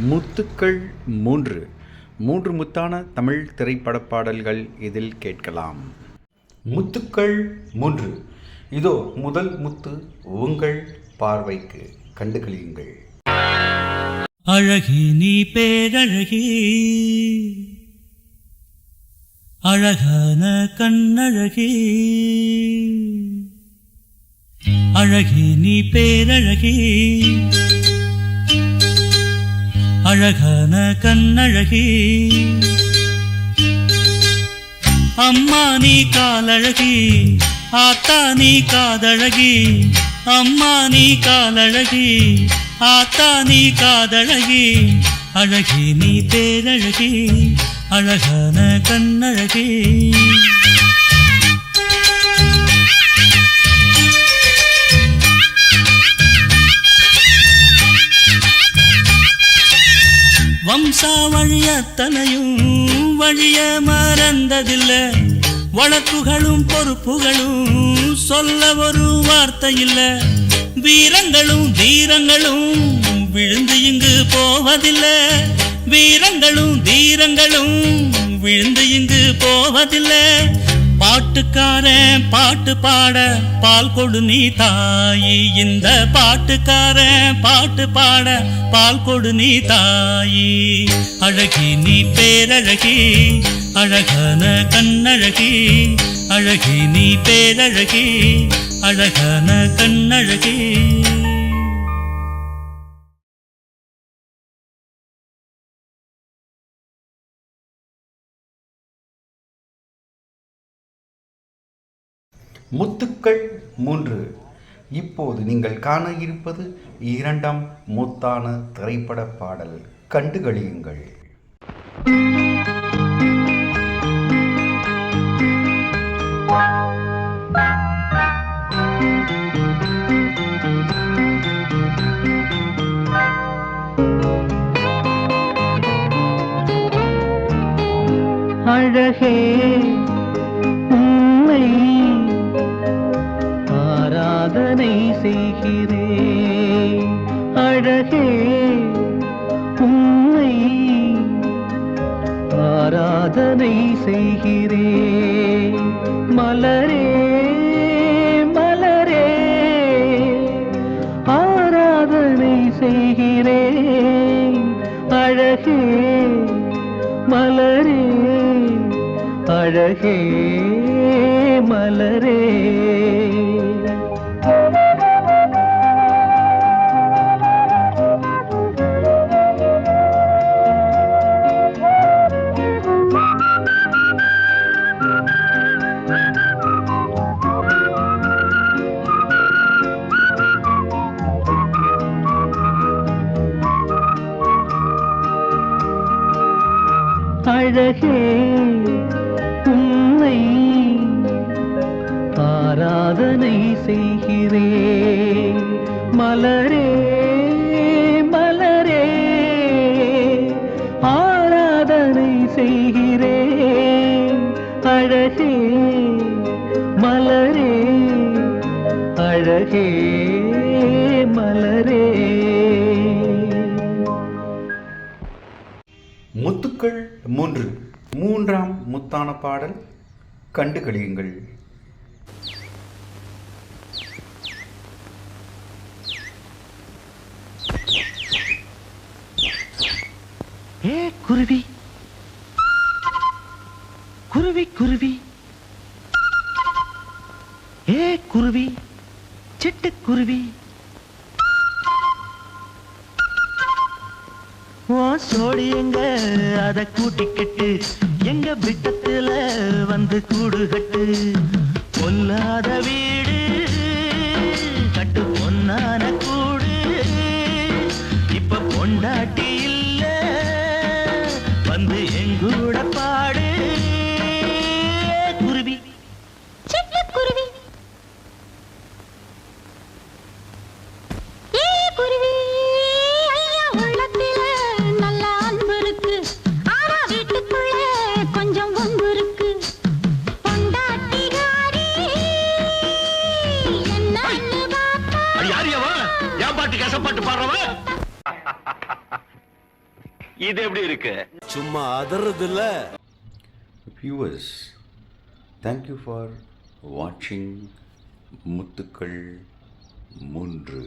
முத்துக்கள் மூன்று. மூன்று முத்தான தமிழ் திரைப்பட பாடல்கள் இதில் கேட்கலாம். முத்துக்கள் மூன்று. இதோ முதல் முத்து உங்கள் பார்வைக்கு கண்டுகளியுங்கள். அழகி நீ பேரழகி. அழகான கண்ணழகி. அழகி நீ பேரழகி. அழகான கண்ணழகி. அம்மா நீ காலழகி ஆத்தா நீ காதழகி அம்மா நீ காலழகி ஆத்தா நீ காதழகி. அழகி நீ பேரழகி அழகான கண்ணழகி. வம்சா வழியத்தனையும் வழிய மறந்ததில்ல. வழக்குகளும் பொறுப்புகளும் சொல்ல ஒரு வார்த்தை இல்ல வீரங்களும் தீரங்களும் விழுந்து இங்கு போவதில்ல. வீரங்களும் தீரங்களும் விழுந்து இங்கு போவதில்லை. பாட்டுக்காரன் பாட்டு பாட பால் கொடு நீ தாயி. இந்த பாட்டுக்காரன் பாட்டு பாட பால் கொடு நீ தாயி. அழகி நீ பேரழகி அழகான கண்ணழகி. அழகி நீ பேரழகி அழகான கண்ணழகி. முத்துக்கள் மூன்று. இப்போது நீங்கள் காண இருப்பது இரண்டாம் முத்தான திரைப்பட பாடல். கண்டுகளியுங்கள் அழகே உண்மை செய்கிறேன் அழகே உன்னை ஆராதனை செய்கிறேன் மலரே மலரே ஆராதனை செய்கிறேன் அழகே மலரே அழகே மலரே அழகே உன்னை ஆராதனை செய்கிறேன் மலரே மலரே ஆராதனை செய்கிறேன். அழகே அழகே மலரே. முத்துக்கள் மூன்று. மூன்றாம் முத்தான பாடல். கண்டுகளியுங்கள் ஏ குருவி? குருவி குருவி. ஏ குருவி? சிட்டுக்குருவி ஓ சோடி எங்க? அத கூட்டிக்கிட்டு எங்க விட்டத்துல வந்து கூடு கட்டு பொல்லாத வீடு சாப்பாட்டு பாட்டு கசப்பாட்டு பாடுறவன் இது எப்படி இருக்கு? சும்மா அதறது இல்ல வியூவர்ஸ் thank ஃபார் வாட்சிங் முத்துக்கள் மூன்று.